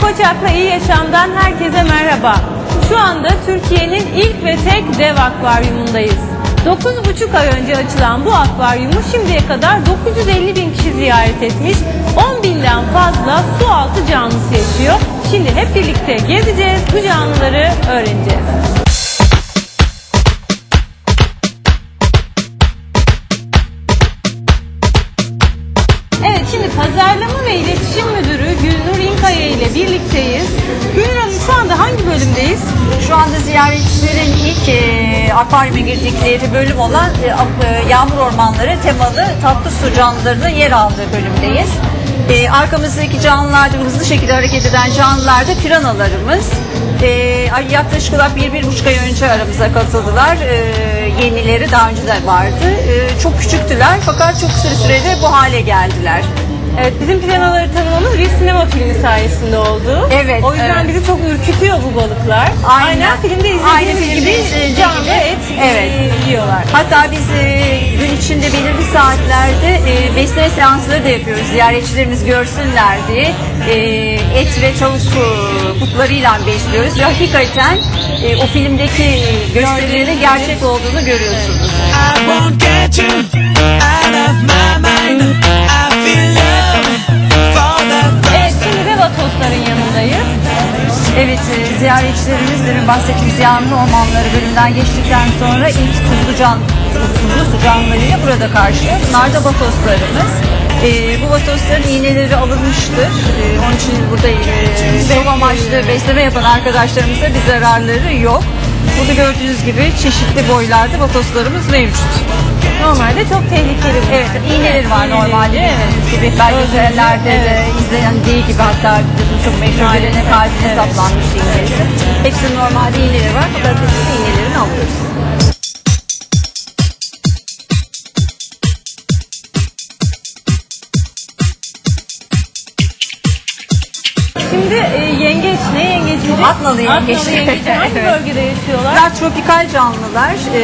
Koçak'la iyi yaşamdan herkese merhaba. Şu anda Türkiye'nin ilk ve tek dev akvaryumundayız. 9,5 ay önce açılan bu akvaryumu şimdiye kadar 950 bin kişi ziyaret etmiş, 10 binden fazla su altı canlısı yaşıyor. Şimdi hep birlikte gezeceğiz, bu canlıları öğreneceğiz. Evet şimdi pazarlama ve iletişim müdürü İnkaya ile birlikteyiz. Gülnur Hanım şu anda hangi bölümdeyiz? Şu anda ziyaretçilerin ilk e, akvaryuma girdikleri bölüm olan e, e, yağmur ormanları temalı tatlı su canlılarının yer aldığı bölümdeyiz. E, arkamızdaki canlılarda hızlı şekilde hareket eden canlılarda piranalarımız. E, yaklaşık olarak bir, bir buçuk ay önce aramıza katıldılar. E, yenileri daha önce de vardı. E, çok küçüktüler fakat çok kısa sürede bu hale geldiler. Evet bizim planaları tanımamız bir sinema filmi sayesinde oldu. Evet, O yüzden evet. bizi çok ürkütüyor bu balıklar. Aynen. filmde izlediğimiz Aynı filmde gibi izlediği canlı gibi. et Evet. e, yiyorlar. Hatta biz e, gün içinde belirli saatlerde e, besleme seansları da yapıyoruz. Ziyaretçilerimiz görsünler diye e, et ve tavuk butlarıyla besliyoruz. Ve hakikaten e, o filmdeki gösterilerin gerçek olduğunu görüyorsunuz. I won't get you out of my mind. I Evet şimdi Vatosların yanındayız. Evet e, ziyaretçilerimiz demin bahsettiğimiz yağmur ormanları bölümünden geçtikten sonra ilk tuzlu can tuzlu su canlılarıyla burada karşılıyor. Bunlar da batoslarımız. E, bu batosların iğneleri alınmıştır. E, onun için burada e, şov amaçlı besleme yapan arkadaşlarımıza bir zararları yok. Burada gördüğünüz gibi çeşitli boylarda batoslarımız mevcut. Normalde çok tehlikeli. Evet, iğneleri var normalde. Evet, gibi belgesellerde de izlendiği gibi hatta biliyorsunuz çok meşhur birine kalbine saplanmış iğnesi. Hepsinin normalde iğneleri var fakat biz bu iğnelerini alıyoruz. Şimdi e? Atnalı yengeç. Atnalı yengeç. Hangi bölgede yaşıyorlar? Bunlar tropikal canlılar. E,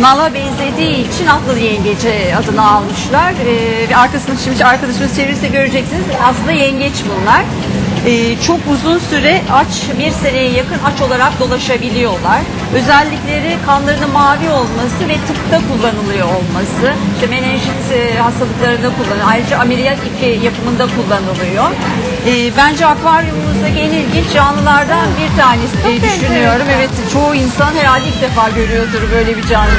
nala benzediği için atlı yengeci adını almışlar. E, ve arkasını şimdi arkadaşımız çevirirse göreceksiniz. Aslında yengeç bunlar. E, çok uzun süre aç, bir seneye yakın aç olarak dolaşabiliyorlar. Özellikleri kanlarının mavi olması ve tıpta kullanılıyor olması. İşte menenjit e, hastalıklarında kullanılıyor. Ayrıca ameliyat ipi yapımında kullanılıyor. E, bence akvaryumumuzdaki en ilginç canlılardan bir tanesi diye düşünüyorum. Evet çoğu insan herhalde ilk defa görüyordur böyle bir canlı.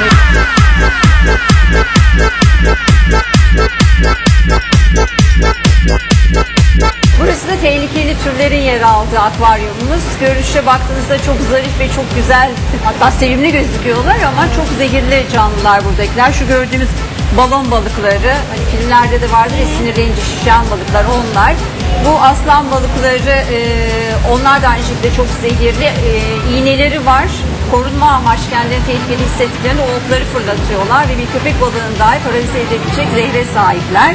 Burası da tehlikeli türlerin yer aldığı akvaryumumuz. Görünüşe baktığınızda çok zarif ve çok güzel hatta sevimli gözüküyorlar ama çok zehirli canlılar buradakiler. Şu gördüğümüz balon balıkları hani filmlerde de vardır ya sinirlenince şişen balıklar onlar. Bu aslan balıkları e, onlar da aynı şekilde çok zehirli. E, iğneleri var. Korunma amaçlı kendilerini tehlikeli hissettiklerinde o fırlatıyorlar ve bir köpek balığını dahi paralize edebilecek zehre sahipler.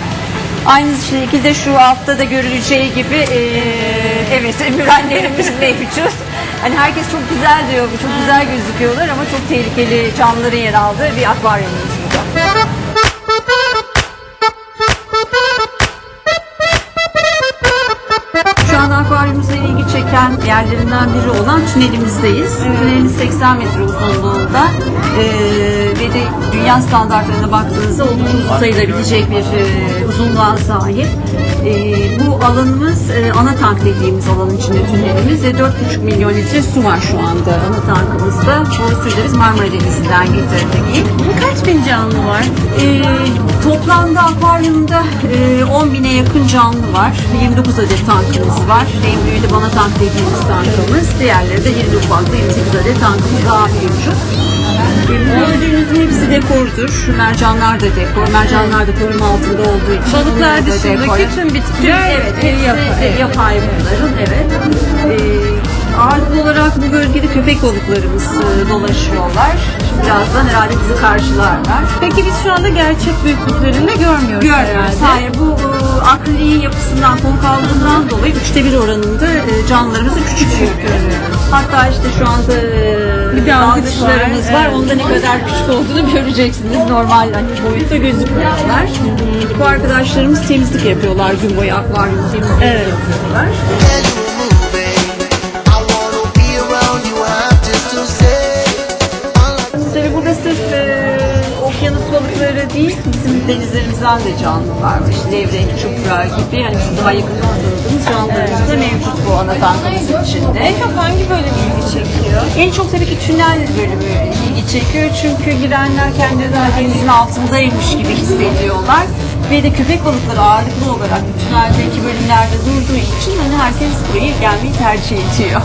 Aynı şekilde şu altta da görüleceği gibi e, evet mürenlerimiz mevcut. Hani herkes çok güzel diyor, çok güzel gözüküyorlar ama çok tehlikeli canlıların yer aldığı bir akvaryumumuz çeken yerlerinden biri olan tünelimizdeyiz. Tünelimiz 80 metre uzunluğunda Ee, ve de dünya standartlarına baktığınızda uzun sayılabilecek bir e, uzunluğa sahip. Ee, bu alanımız e, ana tank dediğimiz alanın içinde tünelimiz ve 4,5 milyon litre su var şu anda ana tankımızda. Bu suyu Marmara Denizi'nden getirdik. Kaç bin canlı var? Ee, toplamda akvaryumda e, 10 bine yakın canlı var. 29 adet tankımız var. En büyüğü de bana tank dediğimiz tankımız. Diğerleri de 20 ufaklı 28 adet tankımız daha mevcut. Gördüğünüzün hepsi dekordur. Şu mercanlar da dekor. Mercanlar da koruma altında olduğu için. Balıklar dışındaki dekor. tüm bitkiler evet, hepsi yapay. yapay bunların. Evet. Ee, ağırlıklı olarak bu bölgede köpek balıklarımız e, dolaşıyorlar. Birazdan herhalde bizi karşılarlar. Peki biz şu anda gerçek büyüklüklerinde görmüyoruz Görmüyoruz. herhalde. Hayır bu e, akriliğin yapısından, konkavlığından dolayı üçte bir oranında e, canlılarımızı küçük görüyoruz. Hatta işte şu anda e, Bir dalgıç dalgıçlarımız var, var. Onda ne kadar küçük olduğunu göreceksiniz. Normal hani boyutta gözükmüyorlar. Bu arkadaşlarımız temizlik yapıyorlar gün boyu akvaryum temizliği Evet. yapıyorlar. Değil bizim denizlerimizden de canlılar var. İşte levrek, çupra gibi hani bizim daha yakından tanıdığımız canlılarımız da mevcut bu ana tankımızın içinde. En çok hangi bölüm ilgi çekiyor? En çok tabii ki tünel bölümü ilgi çekiyor çünkü girenler kendileri daha denizin altındaymış gibi hissediyorlar. Ve de köpek balıkları ağırlıklı olarak bu tüneldeki bölümlerde durduğu için hani herkes buraya gelmeyi tercih ediyor.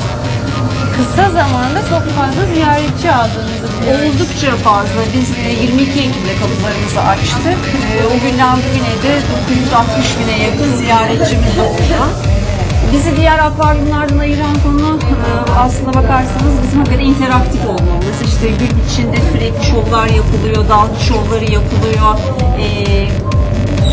Kısa zamanda çok fazla ziyaretçi aldığınızı. Oldukça fazla. Biz e, 22 Ekim'de kapılarımızı açtık. E, O günden bugüne de 960 bine yakın ziyaretçimiz oldu. Bizi diğer akvaryumlardan ayıran konu e, aslına bakarsanız bizim hakikaten interaktif olmamız. İşte gün içinde sürekli şovlar yapılıyor, dalgıç şovları yapılıyor.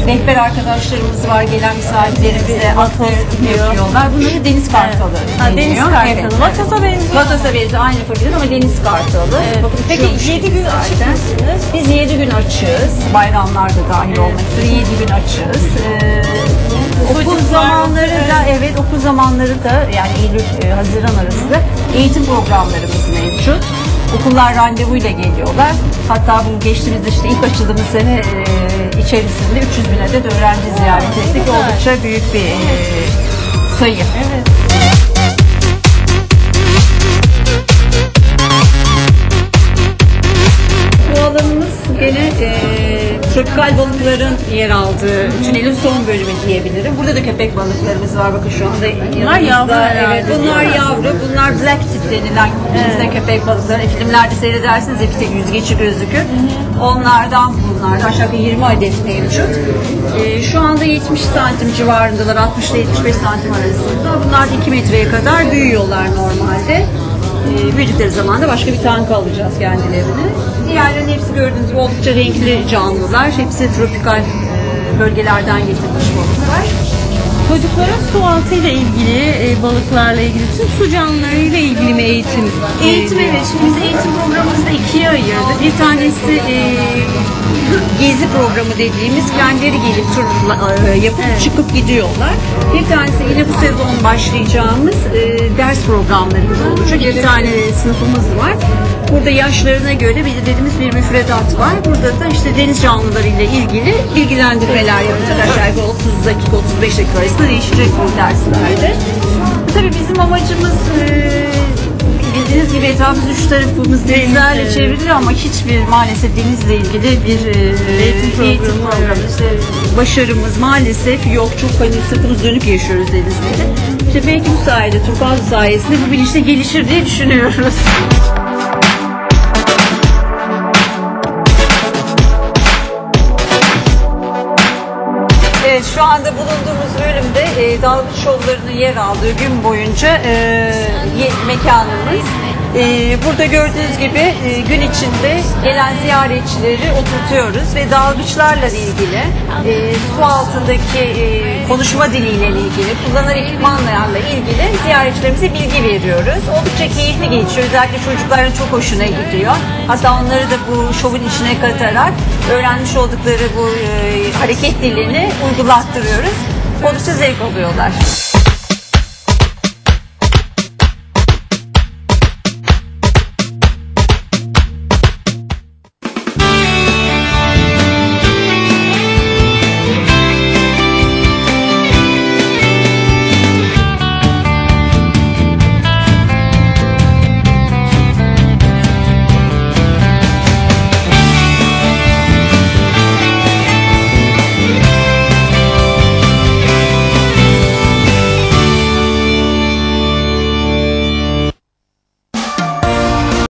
Rehber arkadaşlarımız var, gelen misafirlerimize aktarım yapıyorlar. Bunları deniz kartalı Ha, deniz deniyor. kartalı. Evet. Vatos'a benziyor. Vatos'a benziyor aynı fakülteden ama deniz kartalı. Evet. Bakın Peki uçuyormuş 7 gün zaten. açık mısınız? Biz 7 gün açığız. Bayramlar da dahil olmak üzere 7 gün açığız. Ee, okul Çocuklar- zamanları da evet okul zamanları da yani Eylül e, Haziran arasında eğitim programlarımız mevcut. Okullar randevuyla geliyorlar. Hatta bu geçtiğimiz işte ilk açıldığımız sene e, içerisinde 300 bin adet öğrenci ziyaret ettik. Oldukça büyük bir sayı. Evet. Tropikal balıkların yer aldığı tünelin son bölümü diyebilirim. Burada da köpek balıklarımız var. Bakın şu anda yanımızda. yavru herhalde, Evet, değil bunlar mi? yavru. Bunlar black tip denilen bizde köpek balıkları. Filmlerde seyredersiniz ya bir tek yüzgeci gözükür. Onlardan bunlar. Aşağı yukarı 20 adet mevcut. E, şu anda 70 santim civarındalar. 60 ile 75 santim arasında. Bunlar da 2 metreye kadar büyüyorlar normalde. E, büyüdükleri zaman da başka bir tank alacağız kendilerini. Diğerlerinin hepsi gördüğünüz gibi oldukça renkli canlılar. Hepsi tropikal e, bölgelerden getirilmiş balıklar. Çocukların su altı ile ilgili, e, balıklarla ilgili, tüm su canlılarıyla ilgili mi eğitim? Eğitim evet. Şimdi biz eğitim programımızı ikiye ayırdık. Bir tanesi e, gezi programı dediğimiz kendileri gelip turla e, yapıp çıkıp gidiyorlar. Bir tanesi yine bu sezon başlayacağımız e, ders programlarımız olacak. Bir tane sınıfımız var. Burada yaşlarına göre belirlediğimiz bir müfredat var. Burada da işte deniz canlılarıyla ilgili bilgilendirmeler yapacak aşağı yukarı 30 dakika 35 dakika arasında değişecek bu derslerde. Tabii bizim amacımız e, Bildiğiniz gibi etrafımız üç tarafımız denizlerle çevrili ama hiçbir maalesef denizle ilgili bir e, Eğitim eğitim programı programı, işte başarımız maalesef yok. Çok hani sırtımız dönük yaşıyoruz denizleri. İşte belki bu sayede, Turkuaz sayesinde bu bilinçle gelişir diye düşünüyoruz. Şu anda bulunduğumuz bölümde e, dalgıç şovlarının yer aldığı gün boyunca e, ye- mekanımız. E, burada gördüğünüz gibi e, gün içinde gelen ziyaretçileri oturtuyoruz ve dalgıçlarla ilgili e, su altındaki e, konuşma diliyle ilgili, kullanılan ekipmanlarla ilgili ziyaretçilerimize bilgi veriyoruz. Oldukça keyifli geçiyor. Özellikle çocukların çok hoşuna gidiyor. Hatta onları da bu şovun içine katarak öğrenmiş oldukları bu hareket dilini uygulattırıyoruz. Oldukça zevk alıyorlar.